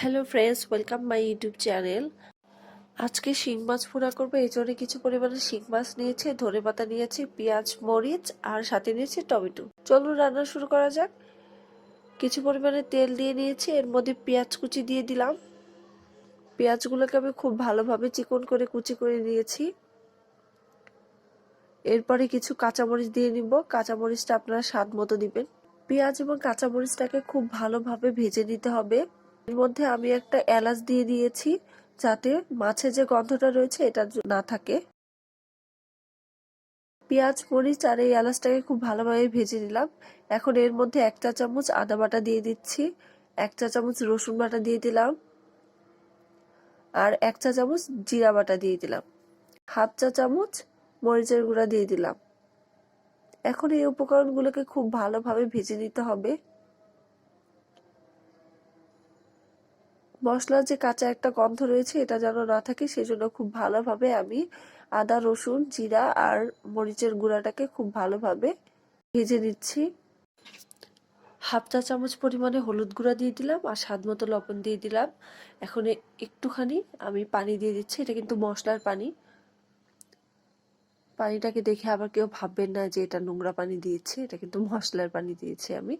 Hello friends welcome my YouTube channel আজকে শিং মাছ ফোড়া করব, এই জন্য কিছু পরিমাণে শিং মাছ নিয়েছি, ধনে পাতা নিয়েছি, পেঁয়াজ, মরিচ, আর সাথে নিয়েছি টমেটো। চলুন রান্না শুরু করা যাক। কিছু পরিমাণে তেল দিয়ে নিয়েছি, এর মধ্যে পেঁয়াজ কুচি দিয়ে দিলাম। পেঁয়াজগুলোকে আমি খুব ভালোভাবে চিকন করে কুচি করে নিয়েছি। এরপরে কিছু কাঁচামরিচ দিয়ে নিব, কাঁচামরিচটা আপনারা স্বাদ মতো দিবেন। পেঁয়াজ এবং কাঁচামরিচটাকে খুব ভালোভাবে ভেজে নিতে হবে। এর মধ্যে আমি একটা এলাচ দিয়ে দিয়েছি, যাতে মাছের যে গন্ধটা রয়েছে এটা না থাকে। পেঁয়াজ, মরিচ আর এই এলাচটাকে খুব ভালোভাবে ভেজে নিলাম। এখন এর মধ্যে এক চা চামচ আদা বাটা দিয়ে দিচ্ছি, এক চা চামচ রসুন বাটা দিয়ে দিলাম আর এক চা চামচ জিরা বাটা দিয়ে দিলাম। হাফ চা চামচ মরিচের গুঁড়া দিয়ে দিলাম। এখন এই উপকরণগুলোকে খুব ভালোভাবে ভেজে নিতে হবে। মশলার যে কাঁচা একটা গন্ধ রয়েছে, এটা যেন না থাকে, সেজন্য খুব ভালোভাবে আমি আদা, রসুন, জিরা আর মরিচের গুঁড়াটাকে খুব ভালোভাবে ভেজে নিচ্ছি। হাফ চা চামচ পরিমাণে হলুদ গুঁড়া দিয়ে দিলাম আর স্বাদ মতো লবণ দিয়ে দিলাম। এখন একটুখানি আমি পানি দিয়ে দিচ্ছি, এটা কিন্তু মশলার পানি। পানিটাকে দেখে আবার কেউ ভাববেন না যে এটা নোংরা পানি দিয়েছে, এটা কিন্তু মশলার পানি দিয়েছি আমি।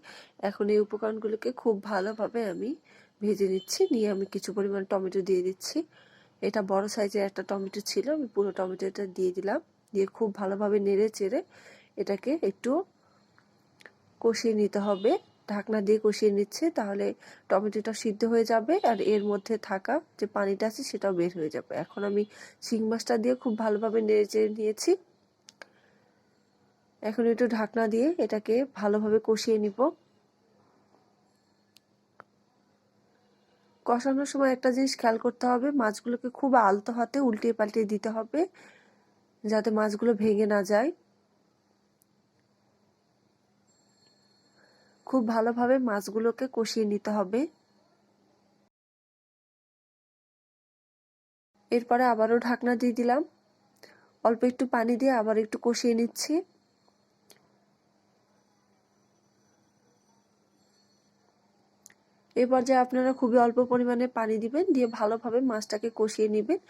এখন এই উপকরণগুলোকে খুব ভালোভাবে আমি ভেজে নিচ্ছি, নিয়ে আমি কিছু পরিমাণ টমেটো দিয়ে দিচ্ছি। এটা বড় সাইজের একটা টমেটো ছিল, আমি পুরো টমেটোটা দিয়ে দিলাম। দিয়ে খুব ভালোভাবে নেড়ে চেড়ে এটাকে একটু কষিয়ে নিতে হবে। ঢাকনা দিয়ে কষিয়ে নিচ্ছে, তাহলে টমেটোটা সিদ্ধ হয়ে যাবে আর এর মধ্যে থাকা যে পানিটা আছে সেটাও বের হয়ে যাবে। এখন আমি শিং মাছটা দিয়ে খুব ভালোভাবে নেড়ে চেড়ে নিয়েছি। এখন একটু ঢাকনা দিয়ে এটাকে ভালোভাবে কষিয়ে নিব। কষানোর সময় একটা জিনিস খেয়াল করতে হবে, মাছগুলোকে খুব আলতো হাতে উল্টিয়ে পাল্টিয়ে দিতে হবে, যাতে মাছগুলো ভেঙে না যায়। খুব ভালোভাবে মাছগুলোকে কষিয়ে নিতে হবে। এরপরে আবারও ঢাকনা দিয়ে দিলাম। অল্প একটু পানি দিয়ে আবার একটু কষিয়ে নিচ্ছি। এই পর্যায়ে আপনারা খুবই অল্প পরিমাণে পানি দিবেন, দিয়ে ভালোভাবে মাছটাকে কষিয়ে নেবেন।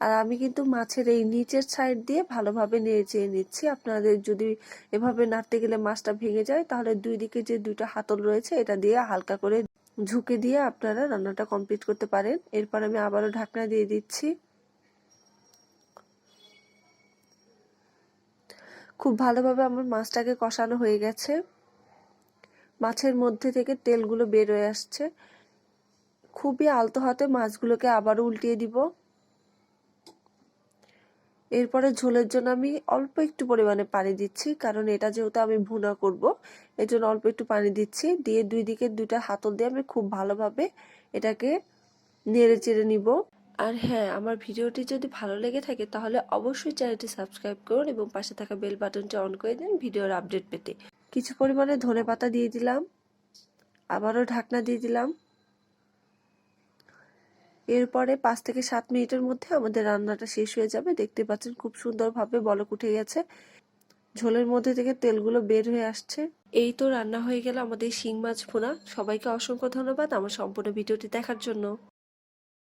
আর আমি কিন্তু মাছের এই নিচের সাইড দিয়ে ভালোভাবে নেড়ে নিচ্ছি। আপনাদের যদি এভাবে নাড়তে গেলে মাছটা ভেঙে যায়, তাহলে দুই দিকে যে দুইটা হাতল রয়েছে, এটা দিয়ে হালকা করে ঝুঁকে দিয়ে আপনারা রান্নাটা কমপ্লিট করতে পারেন। এরপর আমি আবারও ঢাকনা দিয়ে দিচ্ছি। খুব ভালোভাবে আমার মাছটাকে কষানো হয়ে গেছে। মাছের মধ্যে থেকে তেলগুলো বের হয়ে আসছে। খুবই আলতো হাতে মাছগুলোকে আবারও উল্টিয়ে দিব। এরপরে ঝোলের জন্য আমি অল্প একটু পরিমাণে পানি দিচ্ছি, কারণ এটা যেহেতু আমি ভুনা করব এর জন্য অল্প একটু পানি দিচ্ছি। দিয়ে দুই দিকে দুইটা হাতল দিয়ে আমি খুব ভালোভাবে এটাকে নেড়ে চেড়ে নিব। আর হ্যাঁ আমার ভিডিওটি যদি ভালো লেগে থাকে, তাহলে অবশ্যই চ্যানেলটি সাবস্ক্রাইব করুন এবং পাশে থাকা বেল বাটনটি অন করে দিন ভিডিওর আপডেট পেতে। কিছু পরিমাণে ধনে পাতা দিয়ে দিলাম। আবারও ঢাকনা দিয়ে দিলাম। এরপরে পাঁচ থেকে সাত মিনিটের মধ্যে আমাদের রান্নাটা শেষ হয়ে যাবে। দেখতে পাচ্ছেন খুব সুন্দরভাবে বলক উঠে গেছে। ঝোলের মধ্যে থেকে তেলগুলো বের হয়ে আসছে। এই তো রান্না হয়ে গেল আমাদের শিং মাছ ভুনা। সবাইকে অসংখ্য ধন্যবাদ আমার সম্পূর্ণ ভিডিওটি দেখার জন্য।